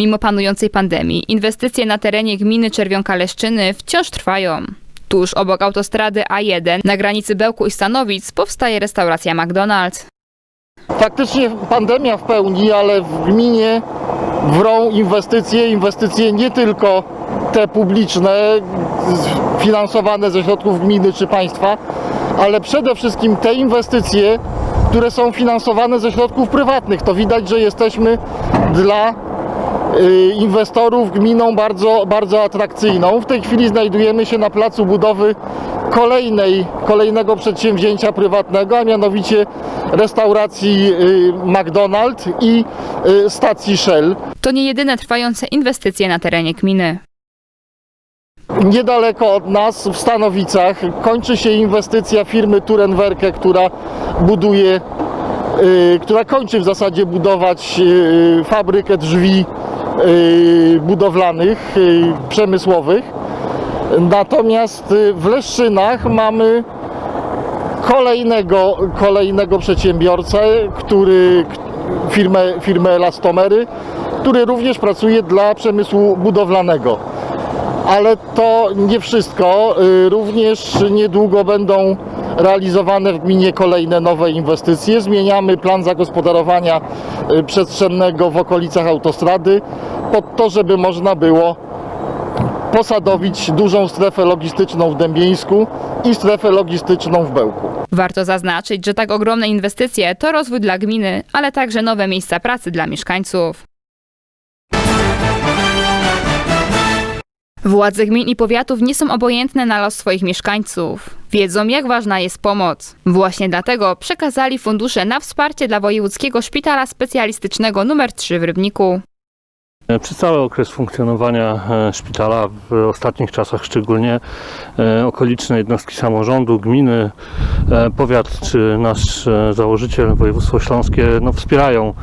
Mimo panującej pandemii, inwestycje na terenie gminy Czerwionka-Leszczyny wciąż trwają. Tuż obok autostrady A1 na granicy Bełku i Stanowic powstaje restauracja McDonald's. Faktycznie pandemia w pełni, ale w gminie wrą inwestycje, inwestycje nie tylko te publiczne, finansowane ze środków gminy czy państwa, ale przede wszystkim te inwestycje, które są finansowane ze środków prywatnych. To widać, że jesteśmy dla inwestorów gminą bardzo, bardzo atrakcyjną. W tej chwili znajdujemy się na placu budowy kolejnej, kolejnego przedsięwzięcia prywatnego, a mianowicie restauracji y, McDonald's i y, stacji Shell. To nie jedyne trwające inwestycje na terenie gminy. Niedaleko od nas, w Stanowicach, kończy się inwestycja firmy Turenwerke, która buduje, y, która kończy w zasadzie budować y, fabrykę drzwi y, budowlanych, y, przemysłowych. Natomiast y, w Leszczynach mamy kolejnego, kolejnego przedsiębiorcę, który firmę, firmę Elastomery, który również pracuje dla przemysłu budowlanego. Ale to nie wszystko. Y, Również niedługo będą realizowane w gminie kolejne nowe inwestycje. Zmieniamy plan zagospodarowania y, przestrzennego w okolicach autostrady pod to, żeby można było posadowić dużą strefę logistyczną w Dębieńsku i strefę logistyczną w Bełku. Warto zaznaczyć, że tak ogromne inwestycje to rozwój dla gminy, ale także nowe miejsca pracy dla mieszkańców. Władze gmin i powiatów nie są obojętne na los swoich mieszkańców. Wiedzą, jak ważna jest pomoc. Właśnie dlatego przekazali fundusze na wsparcie dla Wojewódzkiego Szpitala Specjalistycznego nr 3 w Rybniku. Przez cały okres funkcjonowania e, szpitala, w ostatnich czasach szczególnie, e, okoliczne jednostki samorządu, gminy, e, powiat czy nasz e, założyciel, województwo śląskie, no, wspierają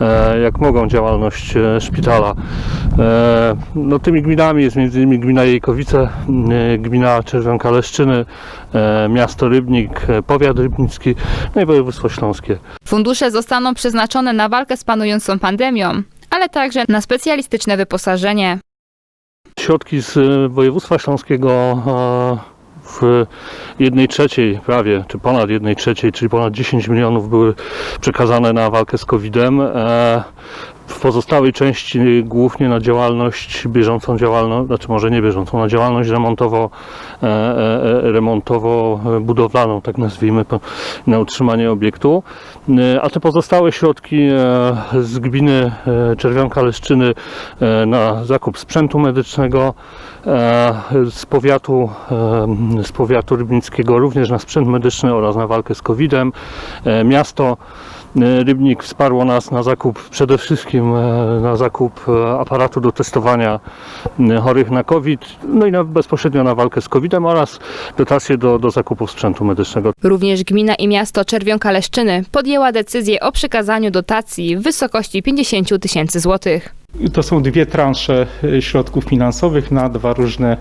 e, jak mogą działalność e, szpitala. E, No, tymi gminami jest m.in. gmina Jejkowice, e, gmina Czerwionka Leszczyny, e, miasto Rybnik, e, powiat rybnicki, no i województwo śląskie. Fundusze zostaną przeznaczone na walkę z panującą pandemią, ale także na specjalistyczne wyposażenie. Środki z e, województwa śląskiego e, w jednej trzeciej prawie, czy ponad jednej trzeciej, czyli ponad 10 milionów były przekazane na walkę z COVID-em. W pozostałej części głównie na działalność, bieżącą działalność, znaczy może nie bieżącą, na działalność remontowo, e, e, e, remontowo-budowlaną, tak nazwijmy, na utrzymanie obiektu. A te pozostałe środki z gminy Czerwionka Leszczyny na zakup sprzętu medycznego, z powiatu, z powiatu rybnickiego również na sprzęt medyczny oraz na walkę z COVID-em. Miasto Rybnik wsparło nas na zakup, przede wszystkim e, na zakup e, aparatu do testowania e, chorych na COVID, no i na, bezpośrednio na walkę z COVID-em oraz dotacje do, do zakupu sprzętu medycznego. Również gmina i miasto Czerwionka-Leszczyny podjęła decyzję o przekazaniu dotacji w wysokości 50 tysięcy złotych. To są dwie transze środków finansowych na dwa różne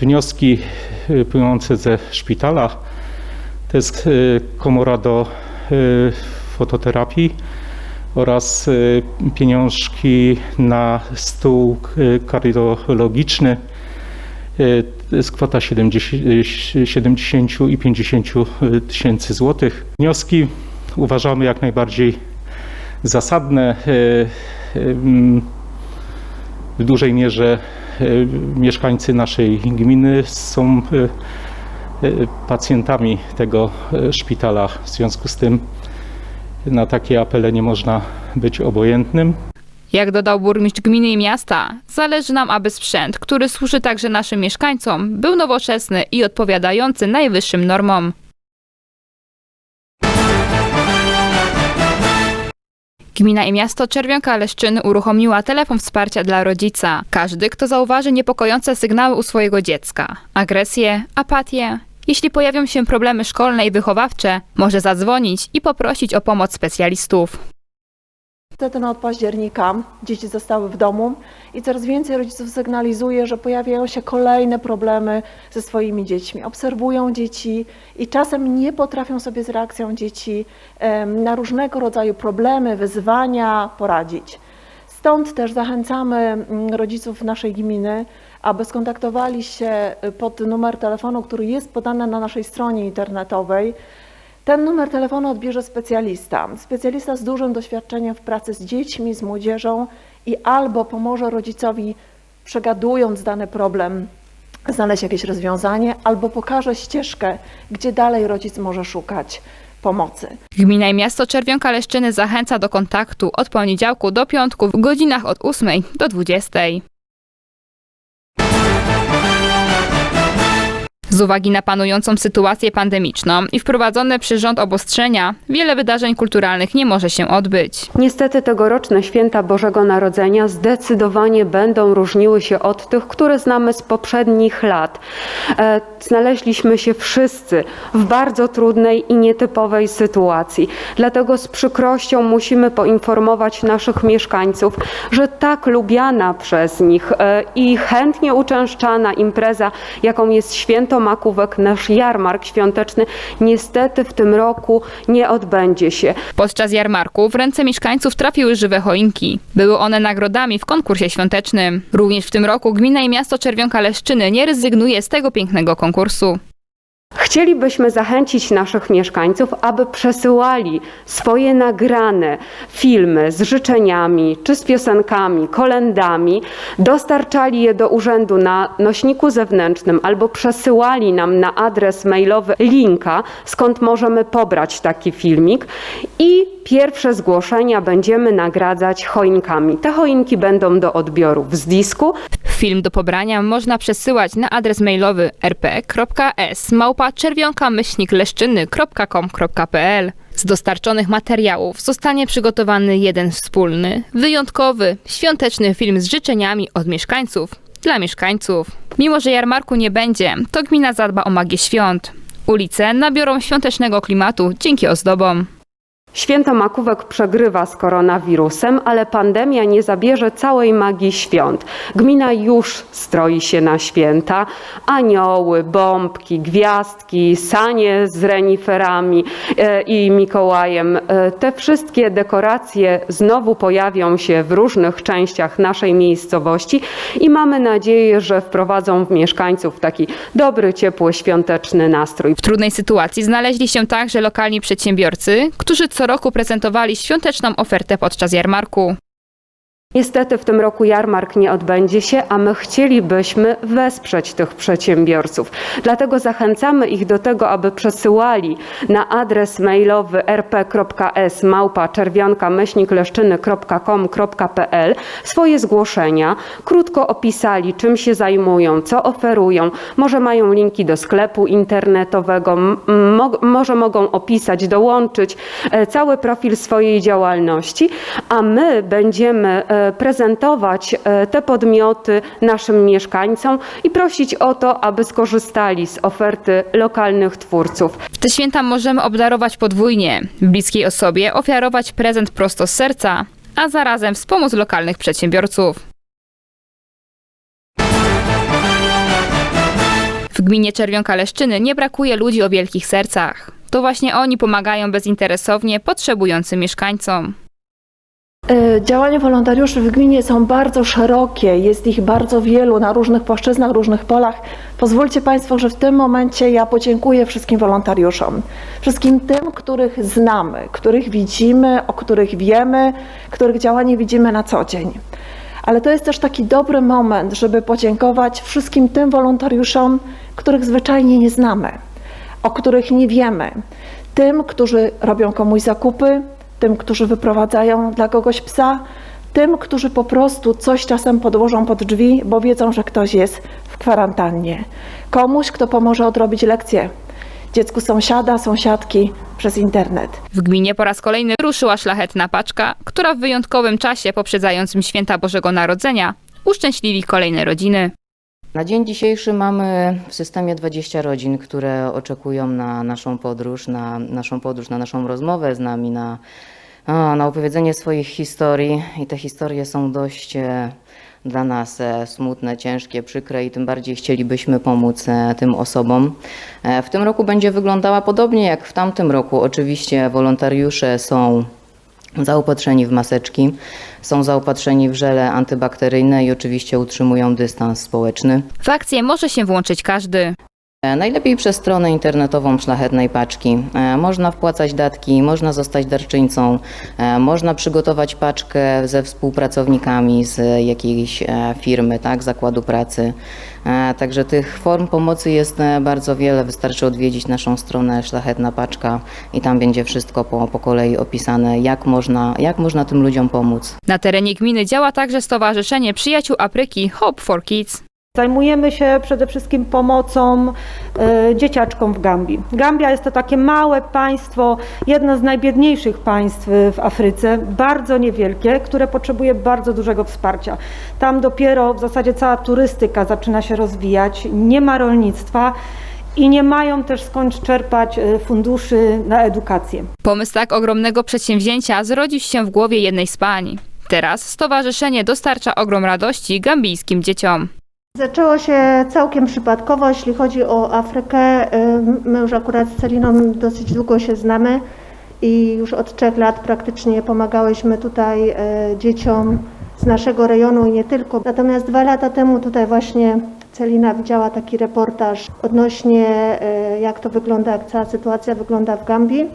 wnioski płynące ze szpitala. To jest komora do fototerapii oraz y, pieniążki na stół y, kardiologiczny. Y, To jest kwota 70, y, 70 i 50 tysięcy złotych. Wnioski uważamy jak najbardziej zasadne. y, y, W dużej mierze y, mieszkańcy naszej gminy są y, y, pacjentami tego y, szpitala. W związku z tym na takie apele nie można być obojętnym. Jak dodał burmistrz gminy i miasta, zależy nam, aby sprzęt, który służy także naszym mieszkańcom, był nowoczesny i odpowiadający najwyższym normom. Gmina i miasto Czerwionka Leszczyny uruchomiła telefon wsparcia dla rodzica. Każdy, kto zauważy niepokojące sygnały u swojego dziecka, agresję, apatię, jeśli pojawią się problemy szkolne i wychowawcze, może zadzwonić i poprosić o pomoc specjalistów. Niestety no, od października dzieci zostały w domu i coraz więcej rodziców sygnalizuje, że pojawiają się kolejne problemy ze swoimi dziećmi. Obserwują dzieci i czasem nie potrafią sobie z reakcją dzieci na różnego rodzaju problemy, wyzwania poradzić. Stąd też zachęcamy mm, rodziców naszej gminy, aby skontaktowali się y, pod numer telefonu, który jest podany na naszej stronie internetowej. Ten numer telefonu odbierze specjalista. Specjalista z dużym doświadczeniem w pracy z dziećmi, z młodzieżą i albo pomoże rodzicowi, przegadując dany problem, znaleźć jakieś rozwiązanie, albo pokaże ścieżkę, gdzie dalej rodzic może szukać pomocy. Gmina i miasto Czerwionka Leszczyny zachęca do kontaktu od poniedziałku do piątku w godzinach od 8 do 20. Z uwagi na panującą sytuację pandemiczną i wprowadzone przez rząd obostrzenia, wiele wydarzeń kulturalnych nie może się odbyć. Niestety tegoroczne święta Bożego Narodzenia zdecydowanie będą różniły się od tych, które znamy z poprzednich lat. Znaleźliśmy się wszyscy w bardzo trudnej i nietypowej sytuacji. Dlatego z przykrością musimy poinformować naszych mieszkańców, że tak lubiana przez nich e, i chętnie uczęszczana impreza, jaką jest Święto Makówek, nasz jarmark świąteczny, niestety w tym roku nie odbędzie się. Podczas jarmarku w ręce mieszkańców trafiły żywe choinki. Były one nagrodami w konkursie świątecznym. Również w tym roku gmina i miasto Czerwionka Leszczyny nie rezygnuje z tego pięknego konkursu. Chcielibyśmy zachęcić naszych mieszkańców, aby przesyłali swoje nagrane filmy z życzeniami, czy z piosenkami, kolendami, dostarczali je do urzędu na nośniku zewnętrznym albo przesyłali nam na adres mailowy linka, skąd możemy pobrać taki filmik i pierwsze zgłoszenia będziemy nagradzać choinkami. Te choinki będą do odbioru w Zdisku, Film do pobrania można przesyłać na adres mailowy rp.s małpa leszczyny.com.pl. Z dostarczonych materiałów zostanie przygotowany jeden wspólny, wyjątkowy, świąteczny film z życzeniami od mieszkańców dla mieszkańców. Mimo, że jarmarku nie będzie, to gmina zadba o magię świąt. Ulice nabiorą świątecznego klimatu dzięki ozdobom. Święto Makówek przegrywa z koronawirusem, ale pandemia nie zabierze całej magii świąt. Gmina już stroi się na święta. Anioły, bombki, gwiazdki, sanie z reniferami e, i Mikołajem. E, Te wszystkie dekoracje znowu pojawią się w różnych częściach naszej miejscowości i mamy nadzieję, że wprowadzą w mieszkańców taki dobry, ciepły, świąteczny nastrój. W trudnej sytuacji znaleźli się także lokalni przedsiębiorcy, którzy co roku prezentowali świąteczną ofertę podczas jarmarku. Niestety w tym roku jarmark nie odbędzie się, a my chcielibyśmy wesprzeć tych przedsiębiorców. Dlatego zachęcamy ich do tego, aby przesyłali na adres mailowy rp.s małpa czerwionka leszczyny.com.pl swoje zgłoszenia, krótko opisali czym się zajmują, co oferują. Może mają linki do sklepu internetowego, mo- może mogą opisać, dołączyć e, cały profil swojej działalności, a my będziemy e, prezentować e, te podmioty naszym mieszkańcom i prosić o to, aby skorzystali z oferty lokalnych twórców. W te święta możemy obdarować podwójnie, bliskiej osobie ofiarować prezent prosto z serca, a zarazem wspomóc lokalnych przedsiębiorców. W gminie Czerwionka Leszczyny nie brakuje ludzi o wielkich sercach. To właśnie oni pomagają bezinteresownie potrzebującym mieszkańcom. Y, Działania wolontariuszy w gminie są bardzo szerokie, jest ich bardzo wielu na różnych płaszczyznach, różnych polach. Pozwólcie Państwo, że w tym momencie ja podziękuję wszystkim wolontariuszom, wszystkim tym, których znamy, których widzimy, o których wiemy, których działanie widzimy na co dzień. Ale to jest też taki dobry moment, żeby podziękować wszystkim tym wolontariuszom, których zwyczajnie nie znamy, o których nie wiemy, tym, którzy robią komuś zakupy, tym, którzy wyprowadzają dla kogoś psa, tym, którzy po prostu coś czasem podłożą pod drzwi, bo wiedzą, że ktoś jest w kwarantannie. Komuś, kto pomoże odrobić lekcję. Dziecku sąsiada, sąsiadki przez internet. W gminie po raz kolejny ruszyła szlachetna paczka, która w wyjątkowym czasie poprzedzającym święta Bożego Narodzenia uszczęśliwi kolejne rodziny. Na dzień dzisiejszy mamy w systemie 20 rodzin, które oczekują na naszą podróż, na naszą podróż, na naszą rozmowę z nami, na, na opowiedzenie swoich historii. I te historie są dość e, dla nas e, smutne, ciężkie, przykre i tym bardziej chcielibyśmy pomóc e, tym osobom. W tym roku będzie wyglądała podobnie jak w tamtym roku. Oczywiście wolontariusze są zaopatrzeni w maseczki, są zaopatrzeni w żele antybakteryjne i oczywiście utrzymują dystans społeczny. W akcję może się włączyć każdy. E, Najlepiej przez stronę internetową Szlachetnej Paczki. E, Można wpłacać datki, można zostać darczyńcą, e, można przygotować paczkę ze współpracownikami z jakiejś firmy, tak, zakładu pracy. Także tych form pomocy jest bardzo wiele. Wystarczy odwiedzić naszą stronę Szlachetna Paczka i tam będzie wszystko po, po kolei opisane, jak można, jak można tym ludziom pomóc. Na terenie gminy działa także Stowarzyszenie Przyjaciół Afryki Hope for Kids. Zajmujemy się przede wszystkim pomocą e, dzieciaczkom w Gambii. Gambia jest to takie małe państwo, jedno z najbiedniejszych państw e, w Afryce, bardzo niewielkie, które potrzebuje bardzo dużego wsparcia. Tam dopiero w zasadzie cała turystyka zaczyna się rozwijać, nie ma rolnictwa i nie mają też skąd czerpać e, funduszy na edukację. Pomysł tak ogromnego przedsięwzięcia zrodził się w głowie jednej z pań. Teraz stowarzyszenie dostarcza ogrom radości gambijskim dzieciom. Zaczęło się całkiem przypadkowo, jeśli chodzi o Afrykę. Y, My już akurat z Celiną dosyć długo się znamy i już od trzech lat praktycznie pomagałyśmy tutaj y, dzieciom z naszego rejonu i nie tylko. Natomiast dwa lata temu tutaj właśnie Celina widziała taki reportaż odnośnie y, jak to wygląda, jak cała sytuacja wygląda w Gambii.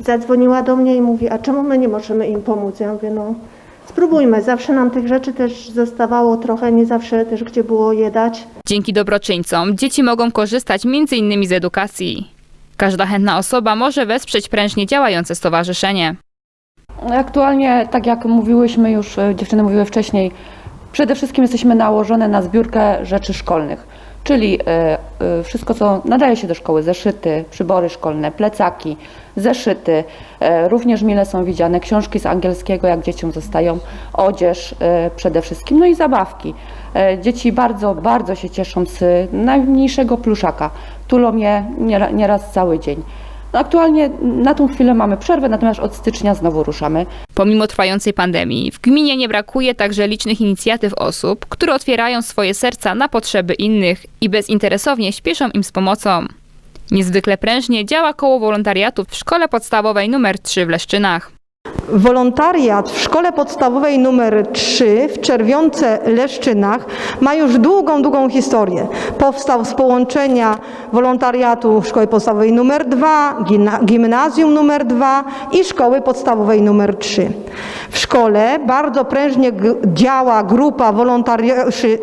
Zadzwoniła do mnie i mówi, a czemu my nie możemy im pomóc? Ja mówię, no spróbujmy. Zawsze nam tych rzeczy też zostawało trochę, nie zawsze też gdzie było je dać. Dzięki dobroczyńcom dzieci mogą korzystać m.in. z edukacji. Każda chętna osoba może wesprzeć prężnie działające stowarzyszenie. Aktualnie, tak jak mówiłyśmy już, e, dziewczyny mówiły wcześniej, przede wszystkim jesteśmy nałożone na zbiórkę rzeczy szkolnych, czyli e, e, wszystko, co nadaje się do szkoły, zeszyty, przybory szkolne, plecaki, zeszyty, e, również mile są widziane książki z angielskiego, jak dzieciom zostają, odzież przede wszystkim, no i zabawki. Dzieci bardzo, bardzo się cieszą z najmniejszego pluszaka, tulą je niera- nieraz cały dzień. No aktualnie na tą chwilę mamy przerwę, natomiast od stycznia znowu ruszamy. Pomimo trwającej pandemii, w gminie nie brakuje także licznych inicjatyw osób, które otwierają swoje serca na potrzeby innych i bezinteresownie śpieszą im z pomocą. Niezwykle prężnie działa koło wolontariatu w szkole podstawowej nr 3 w Leszczynach. Wolontariat w szkole podstawowej numer 3 w Czerwionce Leszczynach ma już długą, długą historię. Powstał z połączenia wolontariatu szkoły podstawowej numer 2, gimna- gimnazjum numer 2 i szkoły podstawowej numer 3. W szkole bardzo prężnie działa grupa wolontariuszy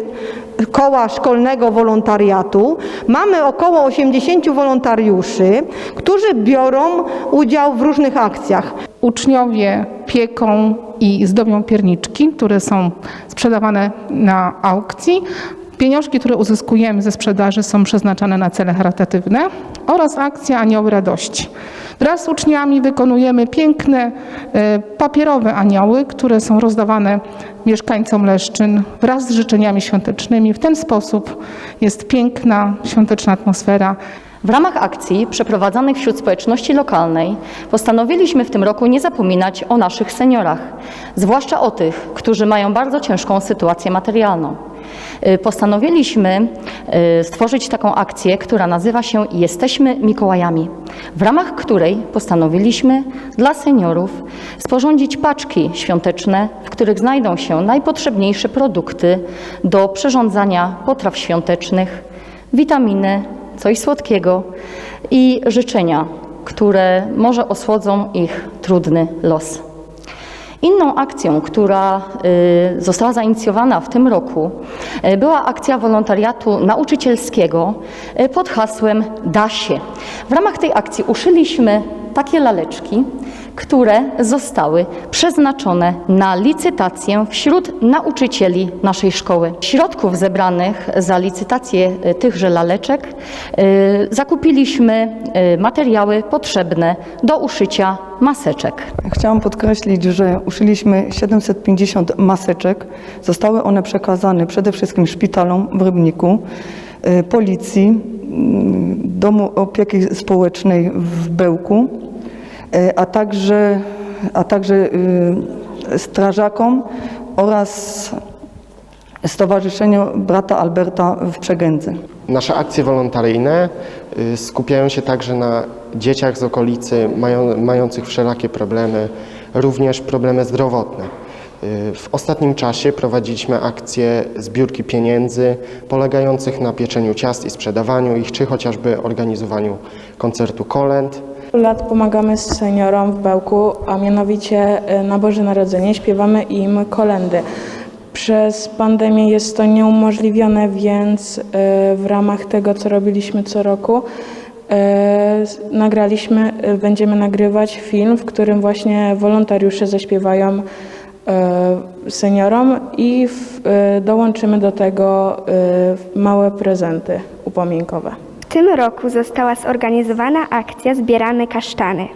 koła szkolnego wolontariatu. Mamy około 80 wolontariuszy, którzy biorą udział w różnych akcjach. Uczniowie pieką i zdobią pierniczki, które są sprzedawane na aukcji. Pieniążki, które uzyskujemy ze sprzedaży są przeznaczane na cele charytatywne oraz akcja Anioły Radości. Wraz z uczniami wykonujemy piękne e, papierowe anioły, które są rozdawane mieszkańcom Leszczyn wraz z życzeniami świątecznymi. W ten sposób jest piękna, świąteczna atmosfera. W ramach akcji przeprowadzanych wśród społeczności lokalnej postanowiliśmy w tym roku nie zapominać o naszych seniorach, zwłaszcza o tych, którzy mają bardzo ciężką sytuację materialną. Y, Postanowiliśmy y, stworzyć taką akcję, która nazywa się Jesteśmy Mikołajami, w ramach której postanowiliśmy dla seniorów sporządzić paczki świąteczne, w których znajdą się najpotrzebniejsze produkty do przyrządzania potraw świątecznych, witaminy, coś słodkiego i życzenia, które może osłodzą ich trudny los. Inną akcją, która y, została zainicjowana w tym roku, y, była akcja wolontariatu nauczycielskiego y, pod hasłem Da się. W ramach tej akcji uszyliśmy takie laleczki, które zostały przeznaczone na licytację wśród nauczycieli naszej szkoły. Środków zebranych za licytację y, tychże laleczek y, zakupiliśmy y, materiały potrzebne do uszycia maseczek. Chciałam podkreślić, że uszyliśmy 750 maseczek. Zostały one przekazane przede wszystkim szpitalom w Rybniku, policji, Domu Opieki Społecznej w Bełku, a także, a także y, strażakom oraz Stowarzyszeniu Brata Alberta w Przegędzy. Nasze akcje wolontaryjne y, skupiają się także na dzieciach z okolicy mają, mających wszelakie problemy również problemy zdrowotne. Y, W ostatnim czasie prowadziliśmy akcje zbiórki pieniędzy polegających na pieczeniu ciast i sprzedawaniu ich, czy chociażby organizowaniu koncertu kolęd. Lat pomagamy seniorom w Bełku, a mianowicie e, na Boże Narodzenie śpiewamy im kolendy. Przez pandemię jest to nieumożliwione, więc e, w ramach tego, co robiliśmy co roku, e, nagraliśmy, będziemy nagrywać film, w którym właśnie wolontariusze zaśpiewają seniorom i dołączymy do tego małe prezenty upominkowe. Tym roku została zorganizowana akcja Zbieramy kasztany.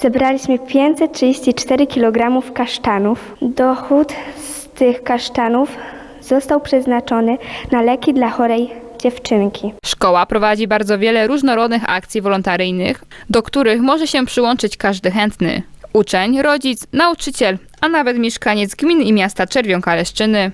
Zebraliśmy 534 kg kasztanów. Dochód z tych kasztanów został przeznaczony na leki dla chorej dziewczynki. Szkoła prowadzi bardzo wiele różnorodnych akcji wolontaryjnych, do których może się przyłączyć każdy chętny. Uczeń, rodzic, nauczyciel, a nawet mieszkaniec gminy i miasta Czerwionka Leszczyny.